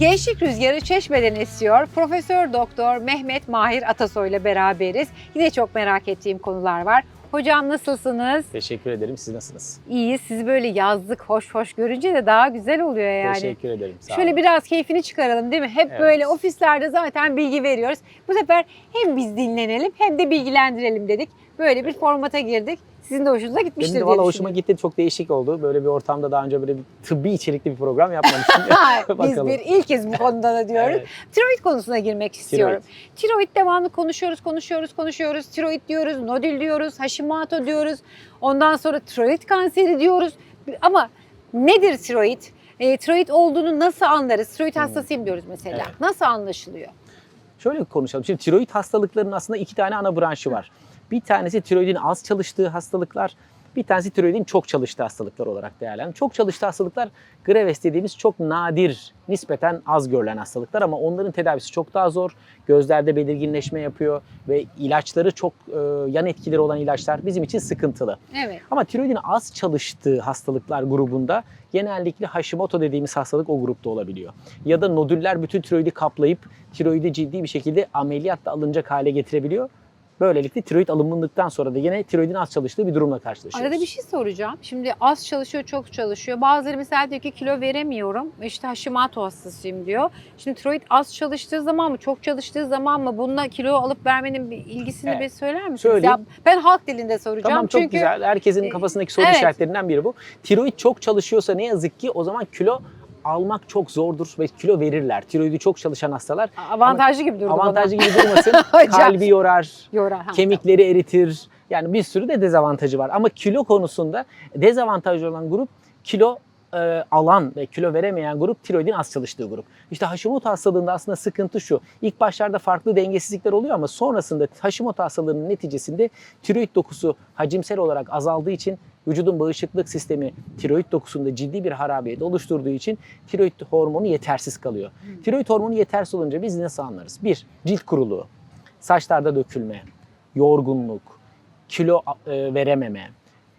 Gençlik Rüzgarı Çeşme'den esiyor. Profesör Doktor Mehmet Mahir Atasoy ile beraberiz. Yine çok merak ettiğim konular var. Hocam nasılsınız? Teşekkür ederim. Siz nasılsınız? İyi. Sizi böyle yazlık hoş hoş görünce de daha güzel oluyor yani. Teşekkür ederim. Sağ Şöyle olun. biraz keyfini çıkaralım değil mi? Hep Evet. böyle ofislerde zaten bilgi veriyoruz. Bu sefer hem biz dinlenelim hem de bilgilendirelim dedik. Böyle bir formata girdik. Sizin de hoşunuza gitmiştir Benim de diye valla hoşuma düşünüyorum. gitti. Çok değişik oldu. Böyle bir ortamda daha önce böyle bir tıbbi içerikli bir program yapmamıştım. Biz Bakalım. bir ilkiz bu konuda da diyoruz. Evet. Tiroid konusuna girmek istiyorum. Tiroid devamlı konuşuyoruz, konuşuyoruz, konuşuyoruz. Tiroid diyoruz, nodül diyoruz, Hashimoto diyoruz. Ondan sonra tiroid kanseri diyoruz. Ama nedir tiroid? E, tiroid olduğunu nasıl anlarız? Tiroid hastasıyım diyoruz mesela. Hmm. Evet. Nasıl anlaşılıyor? Şöyle konuşalım. Şimdi tiroid hastalıklarının aslında iki tane ana branşı var. Bir tanesi tiroidin az çalıştığı hastalıklar, bir tanesi tiroidin çok çalıştığı hastalıklar olarak değerlendirilir. Çok çalıştığı hastalıklar Graves dediğimiz çok nadir, nispeten az görülen hastalıklar ama onların tedavisi çok daha zor. Gözlerde belirginleşme yapıyor ve ilaçları çok e, yan etkileri olan ilaçlar bizim için sıkıntılı. Evet. Ama tiroidin az çalıştığı hastalıklar grubunda genellikle Hashimoto dediğimiz hastalık o grupta olabiliyor. Ya da nodüller bütün tiroidi kaplayıp tiroidi ciddi bir şekilde ameliyatla alınacak hale getirebiliyor. Böylelikle tiroid alındıktan sonra da yine tiroidin az çalıştığı bir durumla karşılaşıyoruz. Arada bir şey soracağım. Şimdi az çalışıyor, çok çalışıyor. Bazıları mesela diyor ki kilo veremiyorum. İşte Hashimoto hastasıyım diyor. Şimdi tiroid az çalıştığı zaman mı, çok çalıştığı zaman mı bununla kilo alıp vermenin bir ilgisini Evet. bir söyler misiniz? Söyleyeyim. Ya ben halk dilinde soracağım. Tamam çok Çünkü güzel. Herkesin e, kafasındaki soru evet. işaretlerinden biri bu. Tiroid çok çalışıyorsa ne yazık ki o zaman kilo almak çok zordur ve kilo verirler. Tiroidi çok çalışan hastalar avantajlı gibi durdu avantajlı gibi durmasın. Kalbi yorar, Yorar. ha, kemikleri eritir. Yani bir sürü de dezavantajı var. Ama kilo konusunda dezavantajlı olan grup kilo e, alan ve kilo veremeyen grup tiroidin az çalıştığı grup. İşte Hashimoto hastalığında aslında sıkıntı şu. İlk başlarda farklı dengesizlikler oluyor ama sonrasında Hashimoto hastalığının neticesinde tiroid dokusu hacimsel olarak azaldığı için vücudun bağışıklık sistemi tiroid dokusunda ciddi bir harabiyet oluşturduğu için tiroid hormonu yetersiz kalıyor. Tiroid hormonu yetersiz olunca biz nasıl anlarız? Bir, cilt kuruluğu, saçlarda dökülme, yorgunluk, kilo e, verememe,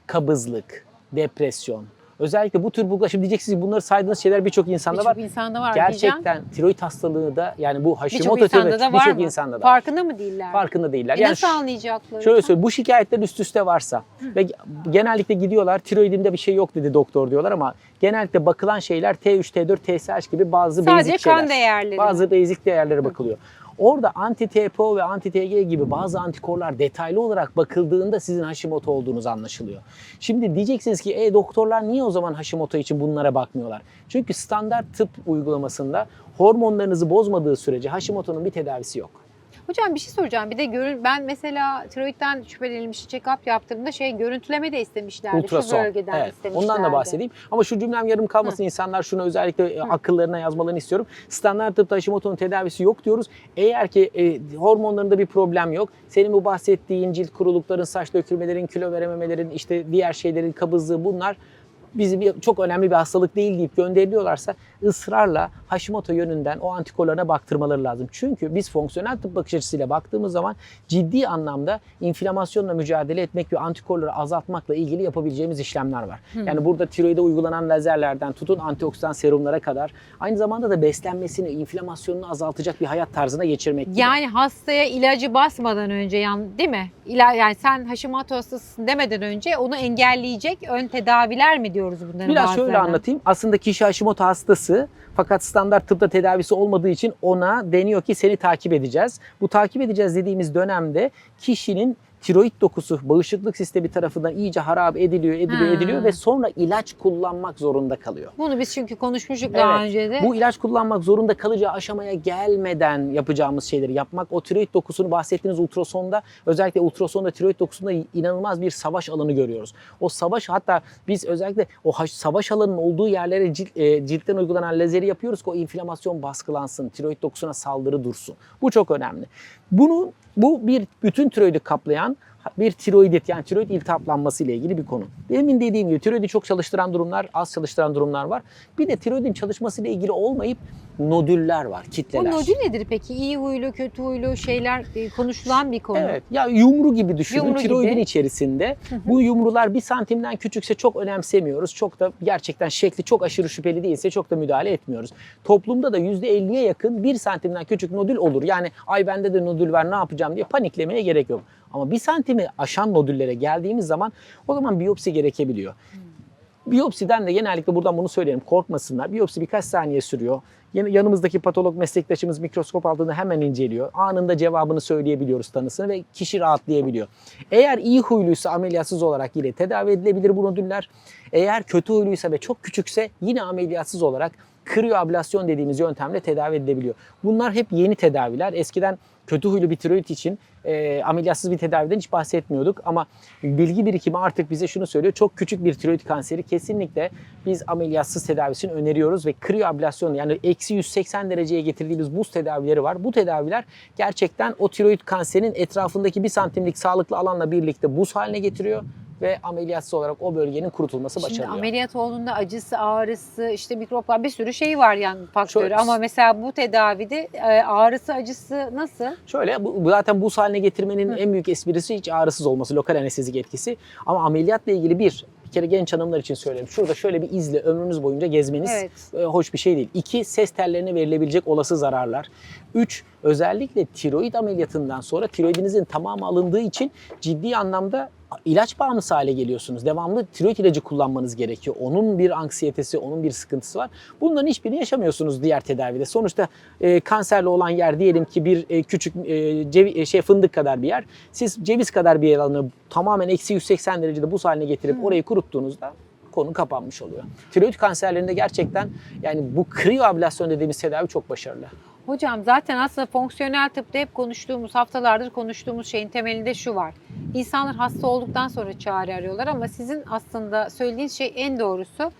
kabızlık, depresyon. Özellikle bu tür bulgular, şimdi diyeceksiniz bunları saydığınız şeyler birçok insanda Birçok var. insanda var diyeceğim. Gerçekten tiroid hastalığı da yani bu Hashimoto Birçok tiroid birçok insanda da var. Farkında mı değiller? farkında değiller. E Yani nasıl anlayacaklar? Şöyle söyleyeyim, bu şikayetler üst üste varsa ve genellikle gidiyorlar tiroidimde bir şey yok dedi doktor diyorlar ama genellikle bakılan şeyler T3, T4, TSH gibi bazı Sadece kan şeyler. değerleri. Bazı basic değerlere bakılıyor. Orada anti-TPO ve anti-TG gibi bazı antikorlar detaylı olarak bakıldığında sizin Hashimoto olduğunuz anlaşılıyor. Şimdi diyeceksiniz ki e doktorlar niye o zaman Hashimoto için bunlara bakmıyorlar? Çünkü standart tıp uygulamasında hormonlarınızı bozmadığı sürece Hashimoto'nun bir tedavisi yok. Hocam bir şey soracağım. Bir de görün ben mesela tiroidden şüphelenilmiş check-up yaptığımda şey görüntüleme de istemişlerdi. Ultrason. Şu bölgeden Evet, istemişlerdi. ondan da bahsedeyim. Ama şu cümlem yarım kalmasın. İnsanlar şunu özellikle e, akıllarına yazmalarını istiyorum. Standart tıpta Hashimoto'nun tedavisi yok diyoruz. Eğer ki e, hormonlarında bir problem yok. Senin bu bahsettiğin cilt kurulukların, saç dökülmelerin, kilo verememelerin, işte diğer şeylerin, kabızlığı bunlar bizim bir- çok önemli bir hastalık değil deyip gönderiliyorlarsa ısrarla Hashimoto yönünden o antikorlarına baktırmaları lazım. Çünkü biz fonksiyonel tıp bakış açısıyla baktığımız zaman ciddi anlamda inflamasyonla mücadele etmek ve antikorları azaltmakla ilgili yapabileceğimiz işlemler var. Yani burada tiroide uygulanan lazerlerden tutun antioksidan serumlara kadar aynı zamanda da beslenmesini, inflamasyonunu azaltacak bir hayat tarzına geçirmek gibi. Yani hastaya ilacı basmadan önce yan değil mi? İla, yani sen Hashimoto hastasısın demeden önce onu engelleyecek ön tedaviler mi diyoruz bunların Biraz şöyle bazılarına? anlatayım. Aslında kişi Hashimoto hastası fakat standart tıpta tedavisi olmadığı için ona deniyor ki seni takip edeceğiz. Bu takip edeceğiz dediğimiz dönemde kişinin tiroid dokusu bağışıklık sistemi tarafından iyice harap ediliyor, ediliyor, Ha. ediliyor ve sonra ilaç kullanmak zorunda kalıyor. Bunu biz çünkü konuşmuştuk daha Evet. önce de. Bu ilaç kullanmak zorunda kalacağı aşamaya gelmeden yapacağımız şeyleri yapmak. O tiroid dokusunu bahsettiğiniz ultrasonda özellikle ultrasonda tiroid dokusunda inanılmaz bir savaş alanı görüyoruz. O savaş hatta biz özellikle o savaş alanının olduğu yerlere cilt- e, ciltten uygulanan lazeri yapıyoruz ki o inflamasyon baskılansın, tiroid dokusuna saldırı dursun. Bu çok önemli. Bunu bu bir bütün tiroidi kaplayan bir tiroidit yani tiroid iltihaplanması ile ilgili bir konu. Demin dediğim gibi tiroidi çok çalıştıran durumlar, az çalıştıran durumlar var. Bir de tiroidin çalışması ile ilgili olmayıp nodüller var, O kitleler. nodül nedir peki? İyi huylu, kötü huylu şeyler e, konuşulan bir konu. Evet. Ya yumru gibi düşünün. Yumru Tiroidin gibi. içerisinde bu yumrular bir santimden küçükse çok önemsemiyoruz. Çok da gerçekten şekli çok aşırı şüpheli değilse çok da müdahale etmiyoruz. Toplumda da %50'ye yakın bir santimden küçük nodül olur. Yani ay bende de nodül var ne yapacağım diye paniklemeye gerek yok. Ama bir santimi aşan nodüllere geldiğimiz zaman o zaman biyopsi gerekebiliyor. Biyopsiden de genellikle buradan bunu söyleyelim korkmasınlar. Biyopsi birkaç saniye sürüyor. Yan- Yanımızdaki patolog meslektaşımız mikroskop altında hemen inceliyor. Anında cevabını söyleyebiliyoruz tanısını ve kişi rahatlayabiliyor. Eğer iyi huyluysa ameliyatsız olarak yine tedavi edilebilir bu nodüller. Eğer kötü huyluysa ve çok küçükse yine ameliyatsız olarak kriyoablasyon dediğimiz yöntemle tedavi edilebiliyor. Bunlar hep yeni tedaviler. Eskiden kötü huylu bir tiroid için e, ameliyatsız bir tedaviden hiç bahsetmiyorduk ama bilgi birikimi artık bize şunu söylüyor. Çok küçük bir tiroid kanseri kesinlikle biz ameliyatsız tedavisini öneriyoruz ve kriyoablasyon yani eksi 180 dereceye getirdiğimiz buz tedavileri var. Bu tedaviler gerçekten o tiroid kanserinin etrafındaki bir santimlik sağlıklı alanla birlikte buz haline getiriyor ve ameliyatsız olarak o bölgenin kurutulması Şimdi başarılıyor. ameliyat olduğunda acısı, ağrısı, işte mikroplar bir sürü şey var yani faktörü. Şöyle- Ama mesela bu tedavide e, ağrısı, acısı nasıl? Şöyle bu, bu zaten buz haline getirmenin Hı. en büyük esprisi hiç ağrısız olması, lokal anestezik etkisi. Ama ameliyatla ilgili bir, bir kere genç hanımlar için söyleyeyim. Şurada şöyle bir izle ömrünüz boyunca gezmeniz Evet. e, hoş bir şey değil. İki, ses tellerine verilebilecek olası zararlar. Üç, özellikle tiroid ameliyatından sonra tiroidinizin tamamı alındığı için ciddi anlamda ilaç bağımlısı hale geliyorsunuz. Devamlı tiroid ilacı kullanmanız gerekiyor. Onun bir anksiyetesi, onun bir sıkıntısı var. Bunların hiçbirini yaşamıyorsunuz diğer tedavide. Sonuçta e, kanserli olan yer diyelim ki bir e, küçük e, cevi- e, şey fındık kadar bir yer. Siz ceviz kadar bir alanı tamamen eksi 180 derecede buz haline getirip orayı kuruttuğunuzda konu kapanmış oluyor. Tiroid kanserlerinde gerçekten yani bu kriyoablasyon dediğimiz tedavi çok başarılı. Hocam zaten aslında fonksiyonel tıpta hep konuştuğumuz, haftalardır konuştuğumuz şeyin temelinde şu var. İnsanlar hasta olduktan sonra çare arıyorlar ama sizin aslında söylediğiniz şey en doğrusu.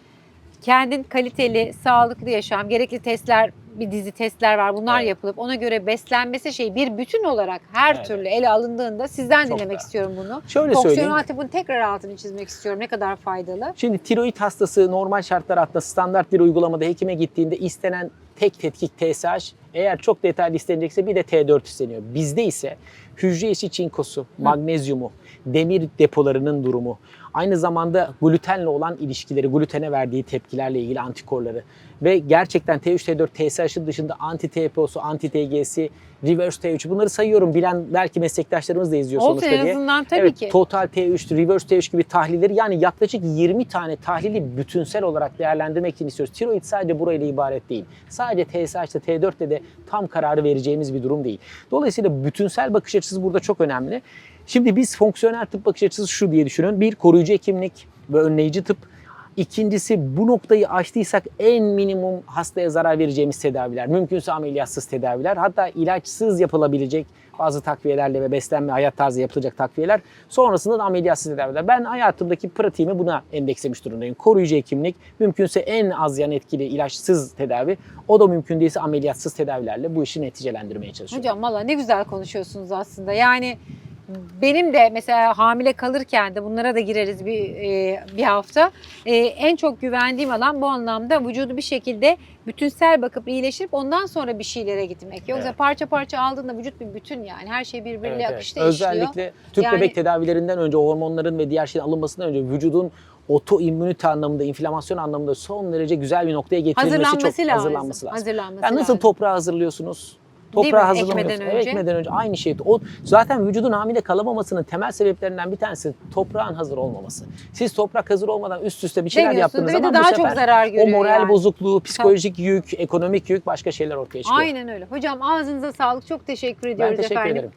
Kendin kaliteli, sağlıklı yaşam, gerekli testler, bir dizi testler var. Bunlar Evet. yapılıp ona göre beslenmesi şey bir bütün olarak her Evet. türlü ele alındığında sizden Çok dinlemek da. istiyorum bunu. Şöyle. Fonksiyonel tıbbın tekrar altını çizmek istiyorum. Ne kadar faydalı. Şimdi tiroid hastası normal şartlar altında standart bir uygulamada hekime gittiğinde istenen tek tetkik TSH eğer çok detaylı istenecekse bir de T4 isteniyor. Bizde ise hücre içi çinkosu, magnezyumu, demir depolarının durumu, aynı zamanda glutenle olan ilişkileri, glutene verdiği tepkilerle ilgili antikorları ve gerçekten T3, T4, TSH'ın dışında anti-TPO'su, anti-TG'si, reverse T3 bunları sayıyorum. Bilen belki meslektaşlarımız da izliyor Olsun sonuçta en diye. azından tabii evet, ki. Total T3, Reverse T3 gibi tahlilleri yani yaklaşık 20 tane tahlili bütünsel olarak değerlendirmek için istiyoruz. Tiroid sadece burayla ibaret değil. Sadece TSH'de T4'te de tam kararı vereceğimiz bir durum değil. Dolayısıyla bütünsel bakış açısı burada çok önemli. Şimdi biz fonksiyonel tıp bakış açısı şu diye düşünün. Bir koruyucu hekimlik ve önleyici tıp. İkincisi bu noktayı aştıysak en minimum hastaya zarar vereceğimiz tedaviler. Mümkünse ameliyatsız tedaviler. Hatta ilaçsız yapılabilecek bazı takviyelerle ve beslenme hayat tarzı yapılacak takviyeler. Sonrasında da ameliyatsız tedaviler. Ben hayatımdaki pratiğimi buna endekslemiş durumdayım. Koruyucu hekimlik, mümkünse en az yan etkili ilaçsız tedavi. O da mümkün değilse ameliyatsız tedavilerle bu işi neticelendirmeye çalışıyorum. Hocam valla ne güzel konuşuyorsunuz aslında. Yani benim de mesela hamile kalırken de bunlara da gireriz bir e, bir hafta. E, en çok güvendiğim alan bu anlamda vücudu bir şekilde bütünsel bakıp iyileştirip ondan sonra bir şeylere gitmek. Yoksa Evet. parça parça aldığında vücut bir bütün yani. Her şey birbiriyle Evet, evet. akışta işliyor. Özellikle tüp Yani- bebek tedavilerinden önce hormonların ve diğer şeyin alınmasından önce vücudun otoimmünite anlamında, inflamasyon anlamında son derece güzel bir noktaya getirilmesi Hazırlanması çok lazım. hazırlanması lazım. Hazırlanması Yani nasıl lazım. toprağı hazırlıyorsunuz? Toprağı hazırlamıyorsunuz. Ekmeden Evet, önce. ekmeden önce aynı şey. O zaten vücudun hamile kalamamasının temel sebeplerinden bir tanesi toprağın hazır olmaması. Siz toprak hazır olmadan üst üste bir şeyler yaptığınız zaman daha bu çok sefer zarar o moral yani. bozukluğu, psikolojik yük, ekonomik yük başka şeyler ortaya çıkıyor. Aynen öyle. Hocam ağzınıza sağlık. Çok teşekkür ediyoruz Ben teşekkür efendim. ederim.